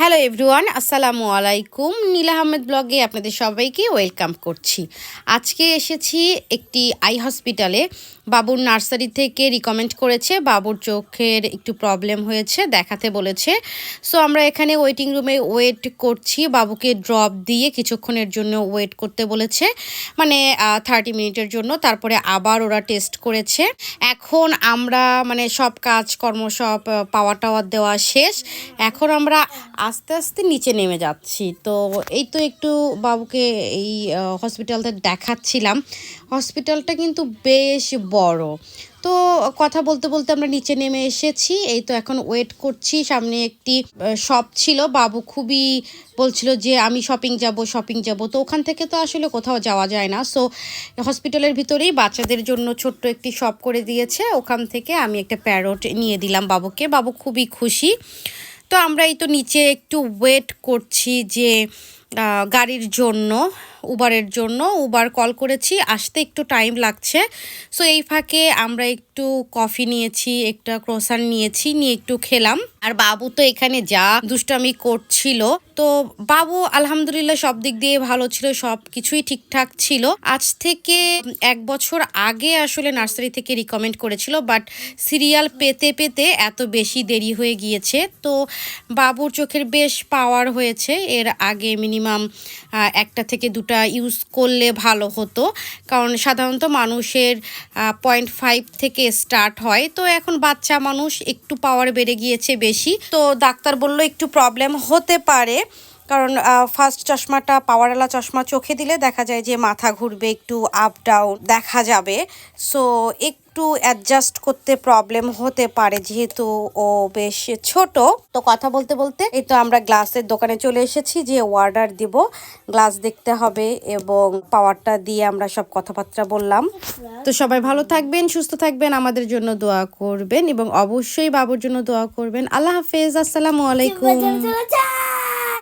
Hello everyone, আসসালামু আলাইকুম। নীলা আহমেদ ব্লগে আপনাদের সবাইকে ওয়েলকাম করছি। আজকে এসেছি একটি আই হসপিটালে। বাবুর নার্সারি থেকে রিকমেন্ড করেছে, বাবুর চোখের একটু প্রবলেম হয়েছে, দেখাতে বলেছে। সো আমরা এখানে ওয়েটিং রুমে ওয়েট করছি, বাবুকে ড্রপ দিয়ে কিছুক্ষণের জন্য ওয়েট করতে বলেছে। মানে থার্টি মিনিটের জন্য, তারপরে আবার ওরা টেস্ট করেছে। এখন আমরা মানে সব কাজকর্ম, সব পাওয়ার টাওয়ার দেওয়া শেষ। এখন আমরা আস্তে আস্তে নিচে নেমে যাচ্ছি। তো এই তো একটু বাবুকে এই হসপিটালটা দেখাচ্ছিলাম। হসপিটালটা কিন্তু বেশ বড়। তো কথা বলতে বলতে আমরা নিচে নেমে এসেছি। এই তো এখন ওয়েট করছি। সামনে একটি শপ ছিল। বাবু খুবই বলছিল যে, আমি শপিং যাব শপিং যাব। তো ওখান থেকে তো আসলে কোথাও যাওয়া যায় না। সো হসপিটালের ভিতরেই বাচ্চাদের জন্য ছোট্ট একটি শপ করে দিয়েছে। ওখান থেকে আমি একটা প্যারট নিয়ে দিলাম বাবুকে। বাবু খুবই খুশি। তো আমরা এই তো নিচে একটু ওয়েট করছি যে গাড়ির জন্য। উবারের জন্য। উবার কল করেছি, আসতে একটু টাইম লাগছে। সো এই ফাঁকে আমরা একটু কফি নিয়েছি, একটা ক্রোসান নিয়েছি, নিয়ে একটু খেলাম। আর বাবু তো এখানে যা দুষ্টামি করছিল। তো বাবু আলহামদুলিল্লাহ সব দিক দিয়ে ভালো ছিল, সব কিছুই ঠিকঠাক ছিল। আজ থেকে এক বছর আগে আসলে নার্সারি থেকে রিকমেন্ড করেছিল বাট সিরিয়াল পেতে পেতে এত বেশি দেরি হয়ে গিয়েছে। তো বাবুর চোখের বেশ পাওয়ার হয়েছে। এর আগে মিনিমাম একটা থেকে দুটা ইউজ করলে ভালো হতো। কারণ সাধারণত মানুষের পয়েন্ট ফাইভ থেকে স্টার্ট হয়। তো এখন বাচ্চা মানুষ একটু পাওয়ার বেড়ে গিয়েছে বেশি। তো ডাক্তার বলল একটু প্রবলেম হতে পারে। কারণ ফার্স্ট চশমাটা পাওয়ারওয়ালা চশমা চোখে দিলে দেখা যায় যে মাথা ঘুরবে, একটু আপ ডাউন দেখা যাবে। সো একটু অ্যাডজাস্ট করতে প্রবলেম হতে পারে যেহেতু ও বেশ ছোট। তো কথা বলতে বলতে এই তো আমরা গ্লাসের দোকানে চলে এসেছি, যে অর্ডার দিব। গ্লাস দেখতে হবে এবং পাওয়ারটা দিয়ে আমরা সব কথাবার্তা বললাম। তো সবাই ভালো থাকবেন, সুস্থ থাকবেন, আমাদের জন্য দোয়া করবেন এবং অবশ্যই বাবুর জন্য দোয়া করবেন। আল্লাহ হাফেজ, আসসালামু আলাইকুম।